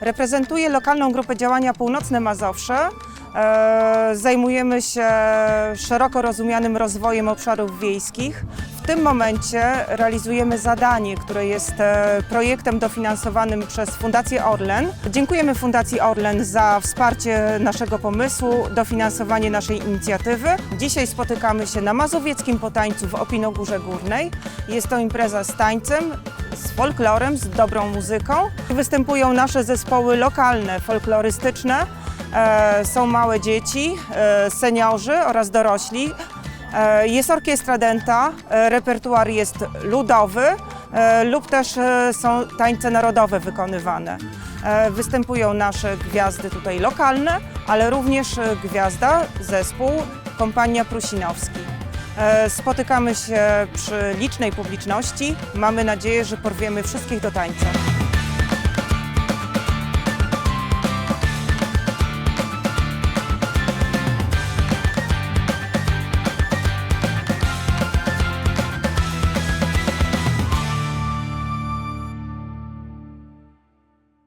Reprezentuję lokalną grupę działania Północne Mazowsze. E, Zajmujemy się szeroko rozumianym rozwojem obszarów wiejskich. W tym momencie realizujemy zadanie, które jest e, projektem dofinansowanym przez Fundację Orlen. Dziękujemy Fundacji Orlen za wsparcie naszego pomysłu, dofinansowanie naszej inicjatywy. Dzisiaj spotykamy się na Mazowieckim Potańcu w Opinogórze Górnej. Jest to impreza z tańcem, z folklorem, z dobrą muzyką. Występują nasze zespoły lokalne, folklorystyczne. E, są małe dzieci, e, seniorzy oraz dorośli. E, jest orkiestra denta, e, repertuar jest ludowy lub też są tańce narodowe wykonywane. Występują nasze gwiazdy tutaj lokalne, ale również gwiazda, zespół, kompania Prusinowski. E, Spotykamy się przy licznej publiczności. Mamy nadzieję, że porwiemy wszystkich do tańca.